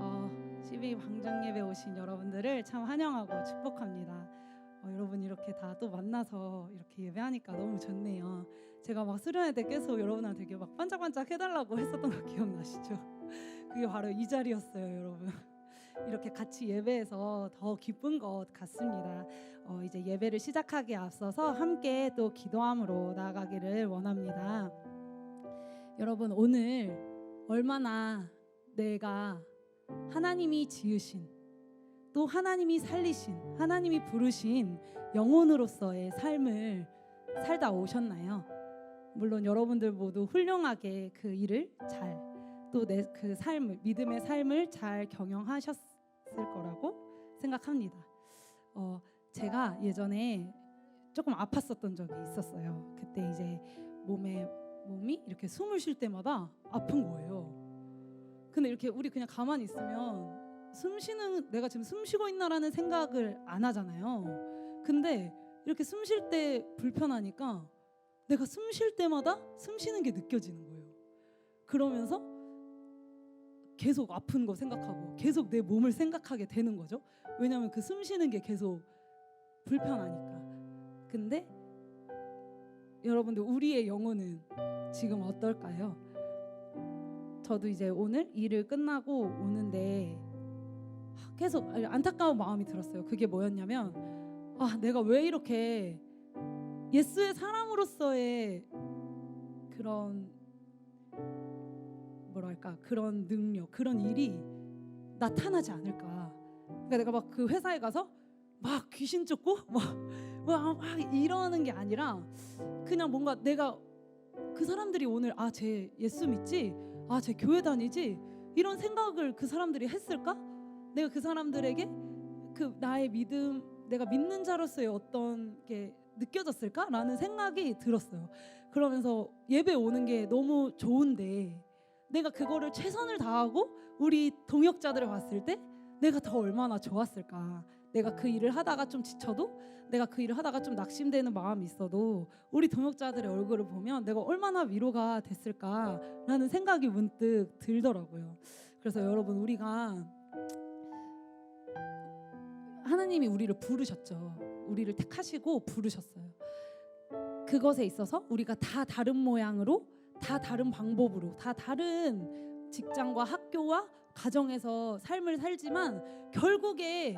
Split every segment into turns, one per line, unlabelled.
어, 12 방정 예배 오신 여러분들을 참 환영하고 축복합니다. 어, 여러분 이렇게 다 또 만나서 이렇게 예배하니까 너무 좋네요. 제가 막 수련회 때 계속 여러분한테 이렇게 막 반짝반짝 해달라고 했었던 거 기억나시죠? 그게 바로 이 자리였어요, 여러분. 이렇게 같이 예배해서 더 기쁜 것 같습니다. 어, 이제 예배를 시작하기에 앞서서 함께 또 기도함으로 나아가기를 원합니다. 여러분 오늘 얼마나 내가 하나님이 지으신 또 하나님이 살리신 하나님이 부르신 영혼으로서의 삶을 살다 오셨나요? 물론 여러분들 모두 훌륭하게 그 일을 잘 또 내 그 삶을 믿음의 삶을 잘 경영하셨을 거라고 생각합니다. 어, 제가 예전에 조금 아팠었던 적이 있었어요. 그때 이제 몸에 몸이 이렇게 숨을 쉴 때마다 아픈 거예요. 근데 이렇게 우리 그냥 가만히 있으면 숨 쉬는 내가 지금 숨 쉬고 있나라는 생각을 안 하잖아요. 근데 이렇게 숨 쉴 때 불편하니까 내가 숨 쉴 때마다 숨 쉬는 게 느껴지는 거예요. 그러면서 계속 아픈 거 생각하고 계속 내 몸을 생각하게 되는 거죠. 왜냐하면 그 숨 쉬는 게 계속 불편하니까. 근데 여러분들 우리의 영혼은 지금 어떨까요? 저도 이제 오늘 일을 끝나고 오는데 계속 안타까운 마음이 들었어요. 그게 뭐였냐면 아 내가 왜 이렇게 예수의 사람으로서의 그런 뭐랄까 그런 능력 그런 일이 나타나지 않을까. 그러니까 내가 막 그 회사에 가서 막 귀신 쫓고 막, 막, 막 이러는 게 아니라 그냥 뭔가 내가 그 사람들이 오늘 아쟤 예수 믿지 아쟤 교회 다니지? 이런 생각을 그 사람들이 했을까? 내가 그 사람들에게 그 나의 믿음 내가 믿는 자로서의 어떤 게 느껴졌을까라는 생각이 들었어요. 그러면서 예배 오는 게 너무 좋은데 내가 그거를 최선을 다하고 우리 동역자들을 봤을 때 내가 더 얼마나 좋았을까 내가 그 일을 하다가 좀 지쳐도 내가 그 일을 하다가 좀 낙심되는 마음이 있어도 우리 동역자들의 얼굴을 보면 내가 얼마나 위로가 됐을까라는 생각이 문득 들더라고요. 그래서 여러분 우리가 하나님이 우리를 부르셨죠. 우리를 택하시고 부르셨어요. 그것에 있어서 우리가 다 다른 모양으로 다 다른 방법으로 다 다른 직장과 학교와 가정에서 삶을 살지만 결국에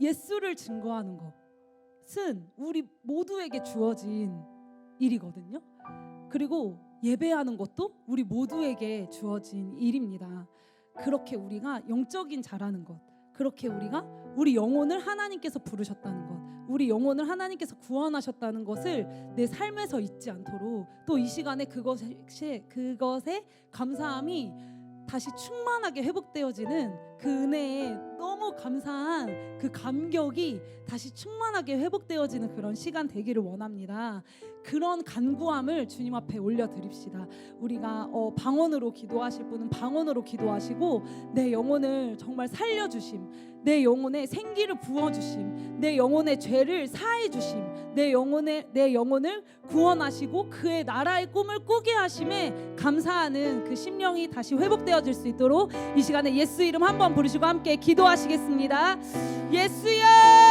예수를 증거하는 것은 우리 모두에게 주어진 일이거든요. 그리고 예배하는 것도 우리 모두에게 주어진 일입니다. 그렇게 우리가 영적인 자라는 것, 그렇게 우리가 우리 영혼을 하나님께서 부르셨다는 것, 우리 영혼을 하나님께서 구원하셨다는 것을 내 삶에서 잊지 않도록 또 이 시간에 그것에 그것에 감사함이 다시 충만하게 회복되어지는 그 은혜에 너무 감사한 그 감격이 다시 충만하게 회복되어지는 그런 시간 되기를 원합니다. 그런 간구함을 주님 앞에 올려드립시다. 우리가 어, 방언으로 기도하실 분은 방언으로 기도하시고 내 영혼을 정말 살려주심, 내 영혼에 생기를 부어 주심, 내 영혼의 죄를 사해 주심, 내 영혼의 내 영혼을 구원하시고 그의 나라의 꿈을 꾸게 하심에 감사하는 그 심령이 다시 회복되어질 수 있도록 이 시간에 예수 이름 한번 부르시고 함께 기도하시겠습니다. 예수여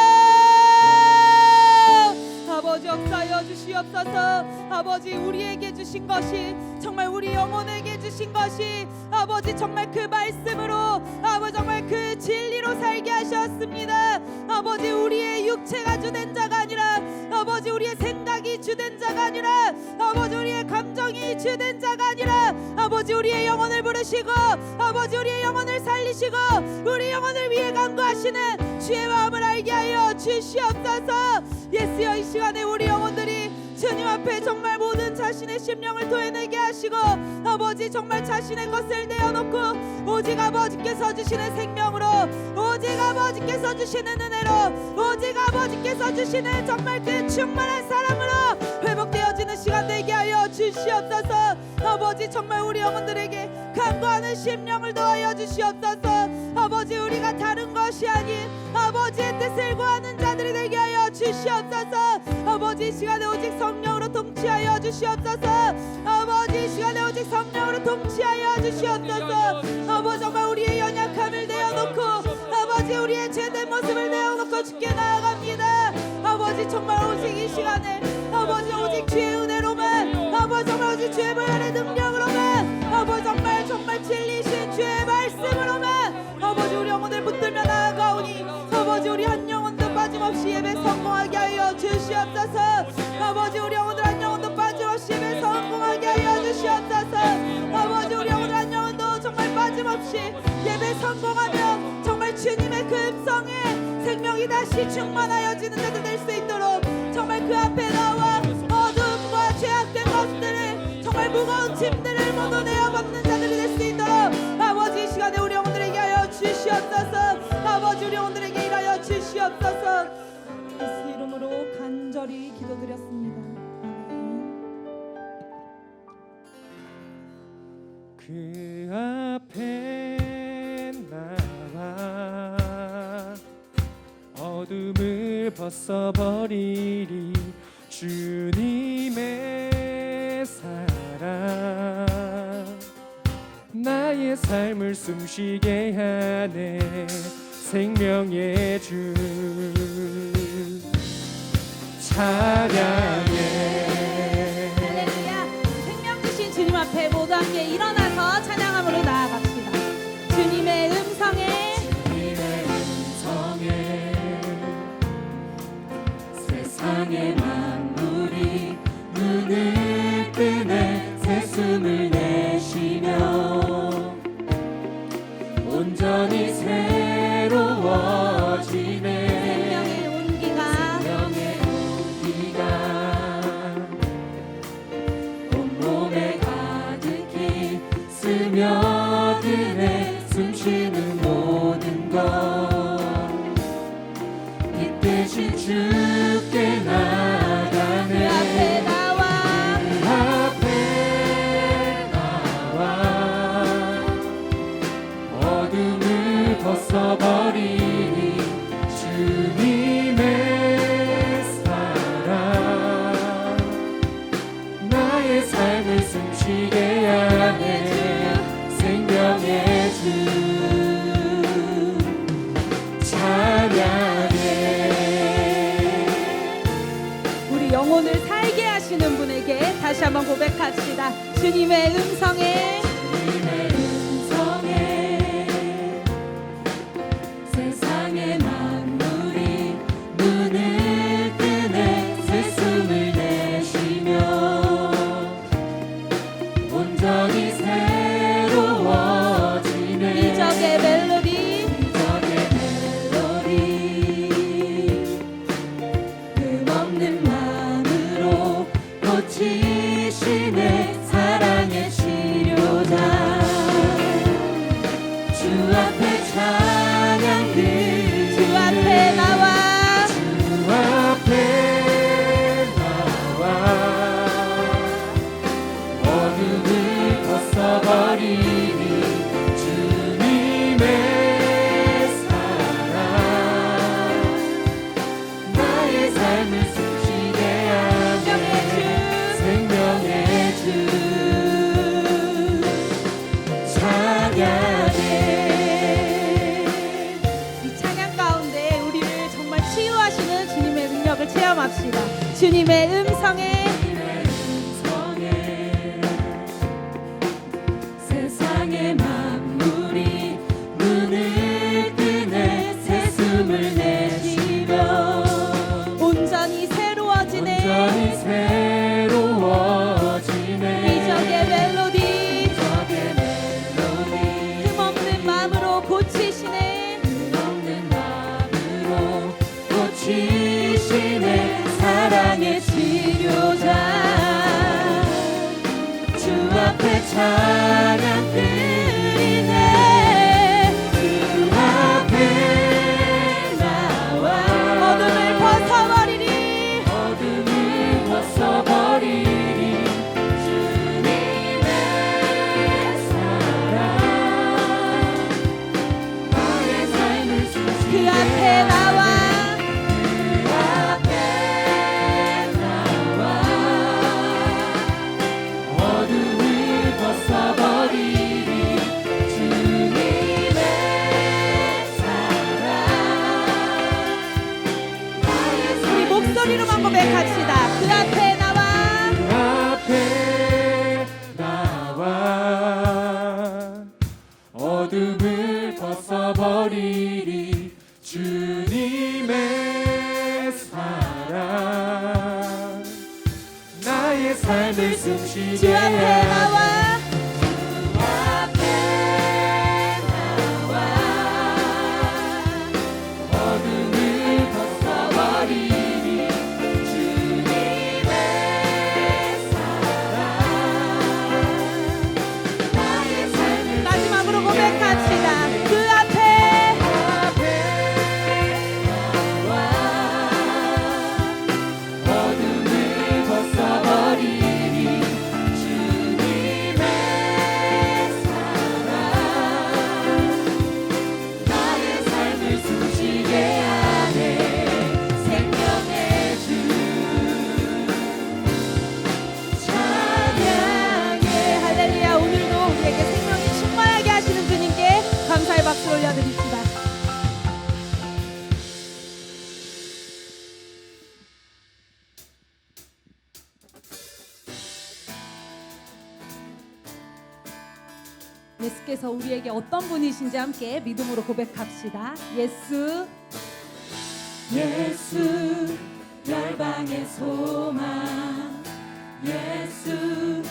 아버지 역사여 주시옵소서. 아버지 우리에게 주신 것이 정말 우리 영혼에게 주신 것이 아버지 정말 그 말씀으로 아버지 정말 그 진리로 살게 하셨습니다. 아버지 우리의 육체가 주된 자가 아니라 아버지 우리의 생각이 주된 자가 아니라 아버지 우리의 감정이 주된 자가 아버지 우리의 영혼을 부르시고 아버지 우리의 영혼을 살리시고 우리 영혼을 위해 간구하시는 주의 마음을 알게 하여 주시옵소서. 예수여 이 시간에 우리 영혼들이 주님 앞에 정말 모든 자신의 심령을 토해내게 하시고 아버지 정말 자신의 것을 내어놓고 오직 아버지께서 주시는 생명으로 오직 아버지께서 주시는 은혜로 오직 아버지께서 주시는 정말 그 충만한 사랑으로 회복되어지는 시간 되게 하여 주시옵소서. 아버지 정말 우리 영혼들에게 간구하는 심령을 더하여 주시옵소서. 아버지 우리가 다른 것이 아닌 아버지의 뜻을 구하는 자들이 되게 하여 주시옵소서. 아버지 시간에 오직 성령으로 통치하여 주시옵소서. 아버지 시간에 오직 성령으로 통치하여 주시옵소서. 아버지 정말 우리의 연약함을 내어놓고 아버지 우리의 죄된 모습을 내어놓고 죽게 나아가 버지 정말 오직 이 시간에 아버지 오직 주의 은혜로만 아버지 정말 오직 주의 불안의 능력으로만 아버지 정말 정말 진리신 주의 말씀으로만 아버지 우리 영혼을 붙들며 나아가오니 아버지 우리 한 영혼도 빠짐없이 예배 성공하게 하여 주시옵소서. 아버지 우리 영혼들 한 영혼도 빠짐없이 예배 성공하게 하여 주시옵소서. 아버지 우리 영혼들 한 영혼도 정말 빠짐없이 예배 성공하며 정말 주님의 그 음성에 생명이 다시 충만하여지는 자들 될 수 있도록 정말 그 앞에 나와 어둠과 죄악된 것들을 정말 무거운 짐들을 모두 내어받는 자들이 될 수 있도록 아버지 이 시간에 우리 영혼들에게 하여 주시옵소서 아버지 우리 영혼들에게 일하여 주시옵소서 예수 이름으로 간절히 기도드렸습니다.
그 앞에 어둠을 벗어버리리 주님의 사랑. 나의 삶을 숨쉬게 하네 생명의 주. 찬양해.
할렐루야. 생명 주신 주님 앞에 모두 함께
일어나 숨쉬게 하네. 생명의 주. 찬양해.
우리 영혼을 살게 하시는 분에게 다시 한번 고백합시다. 주님의 음성에
나에게 어떤 분이신지 함께 믿음으로 고백합시다. 예수.
예수 열방의 소망. 예수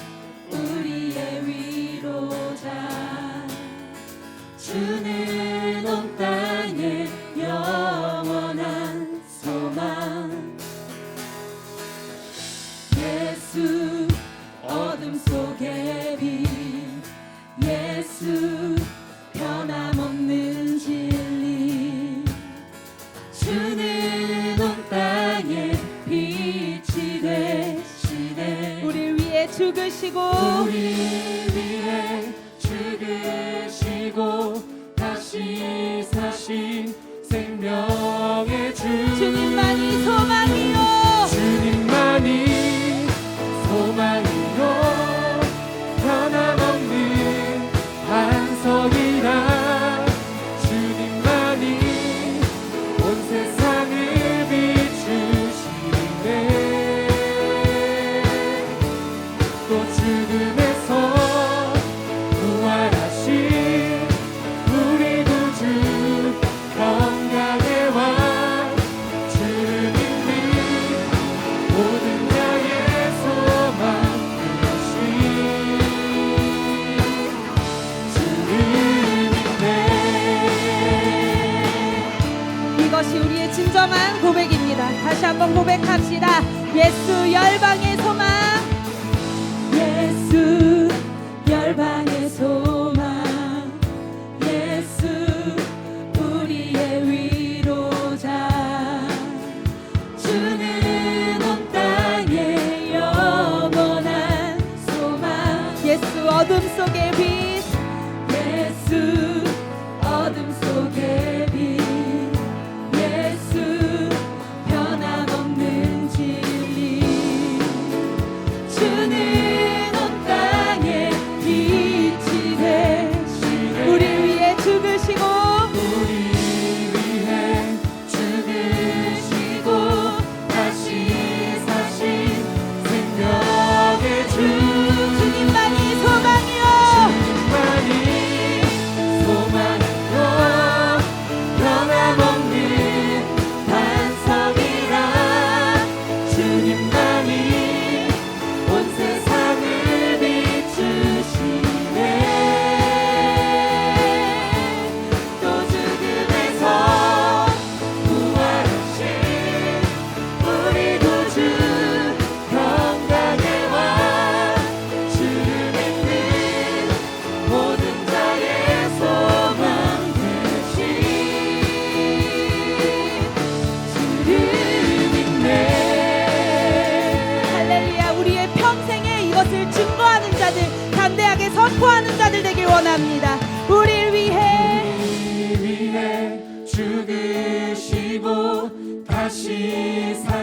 우리의 위로자. 주는 온땅
하시고.
다시 살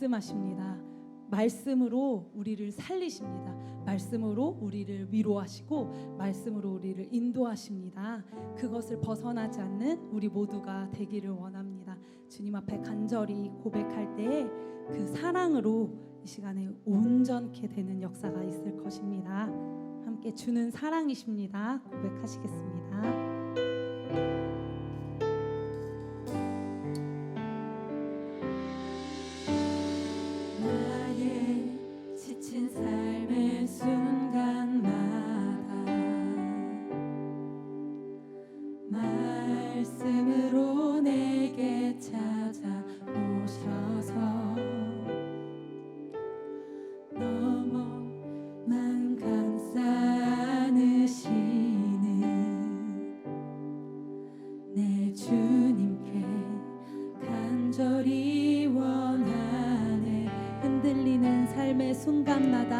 말씀하십니다. 말씀으로 우리를 살리십니다. 말씀으로 우리를 위로하시고 말씀으로 우리를 인도하십니다. 그것을 벗어나지 않는 우리 모두가 되기를 원합니다. 주님 앞에 간절히 고백할 때에 그 사랑으로 이 시간에 온전케 되는 역사가 있을 것입니다. 함께 주는 사랑이십니다. 고백하시겠습니다.
삶의 순간마다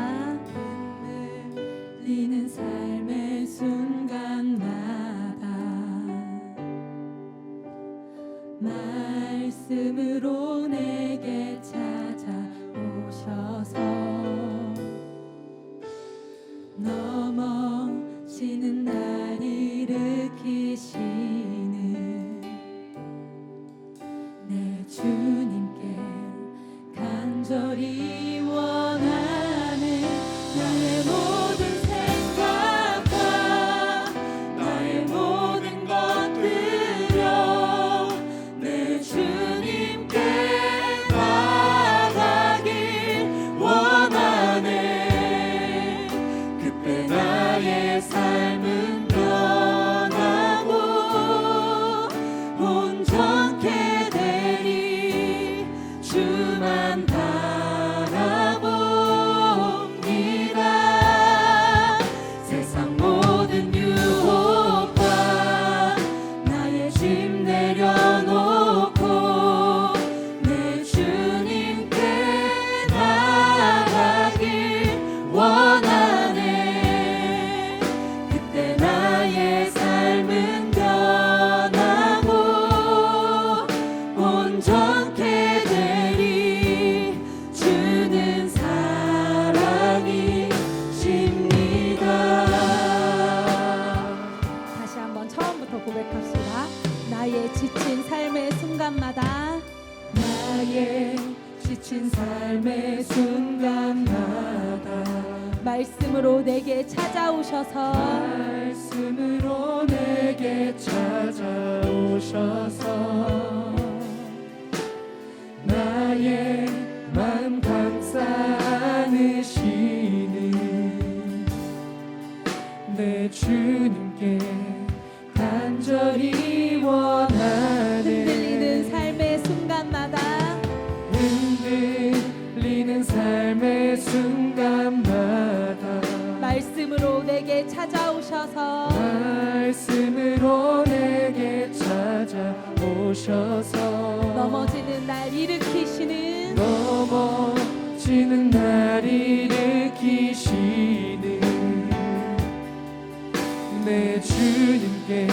처음부터 고백합시다. 나의 지친 삶의 순간마다
나의 지친 삶의 순간마다
말씀으로 내게 찾아오셔서
말씀으로 내게 찾아오셔서 나의 마음 감싸 안으시는 내 주님께
말씀으로 내게 찾아오셔서 넘어지는 날 일으키시는
넘어지는 날 일으키시는 내 주님께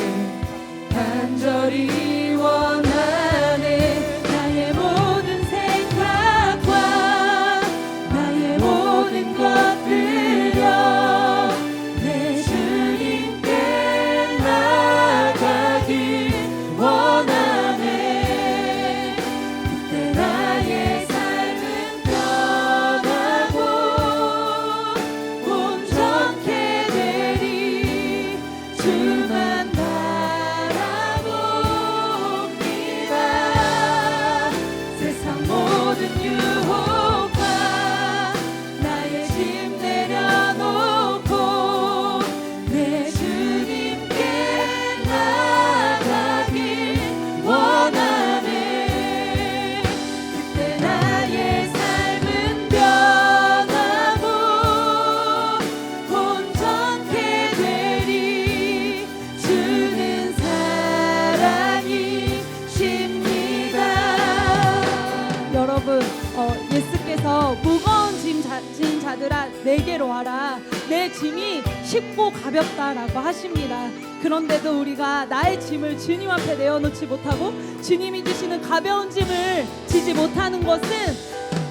그런데도 우리가 나의 짐을 주님 앞에 내어놓지 못하고 주님이 주시는 가벼운 짐을 지지 못하는 것은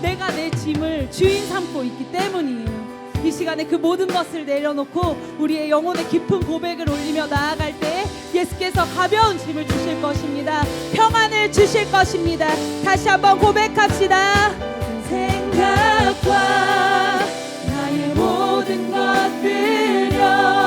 내가 내 짐을 주인 삼고 있기 때문이에요. 이 시간에 그 모든 것을 내려놓고 우리의 영혼의 깊은 고백을 올리며 나아갈 때 예수께서 가벼운 짐을 주실 것입니다. 평안을 주실 것입니다. 다시 한번 고백합시다. 생각과 나의 모든 것들여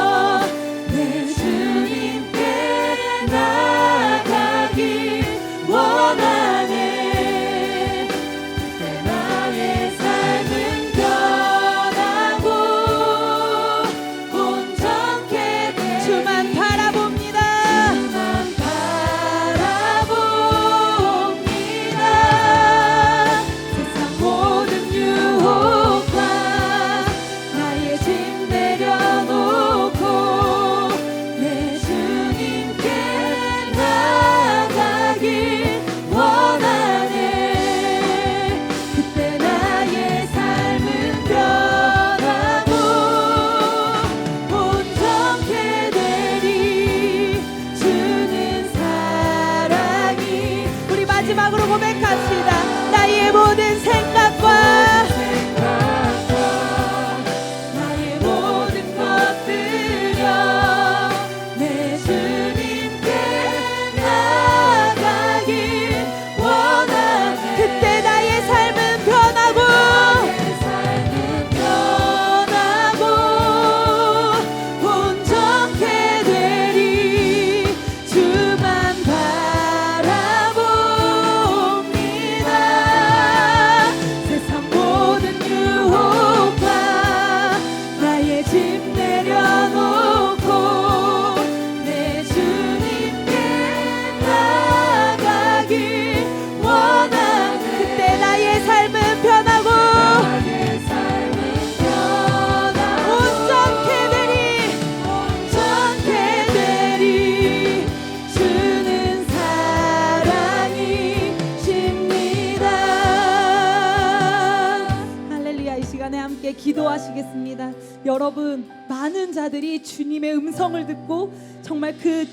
음성을 듣고 정말 그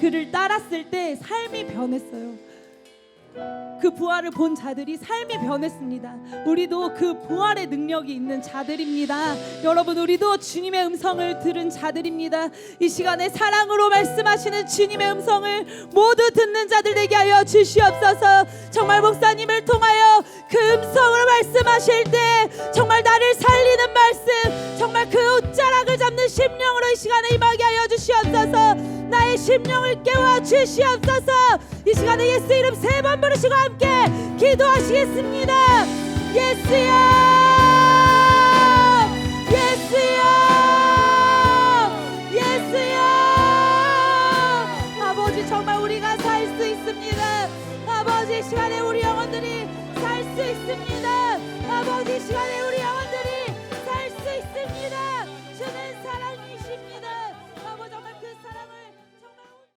그를 따랐을 때 삶이 변했어요 그 부활을 본 자들이 삶이 변했습니다. 우리도 그 부활의 능력이 있는 자들입니다. 여러분, 우리도 주님의 음성을 들은 자들입니다. 이 시간에 사랑으로 말씀하시는 주님의 음성을 모두 듣는 자들 되게 하여 주시옵소서. 정말 목사님을 통하여 그 음성으로 말씀하실 때 정말 나를 살리는 말씀, 정말 그 옷자락을 잡는 심령으로 이 시간에 임하게 하여 주시옵소서. 나의 심령을 깨워 주시옵소서. 이 시간에 예수 이름 세 번 부르시고 함께 기도하시겠습니다. 예수여, 예수여.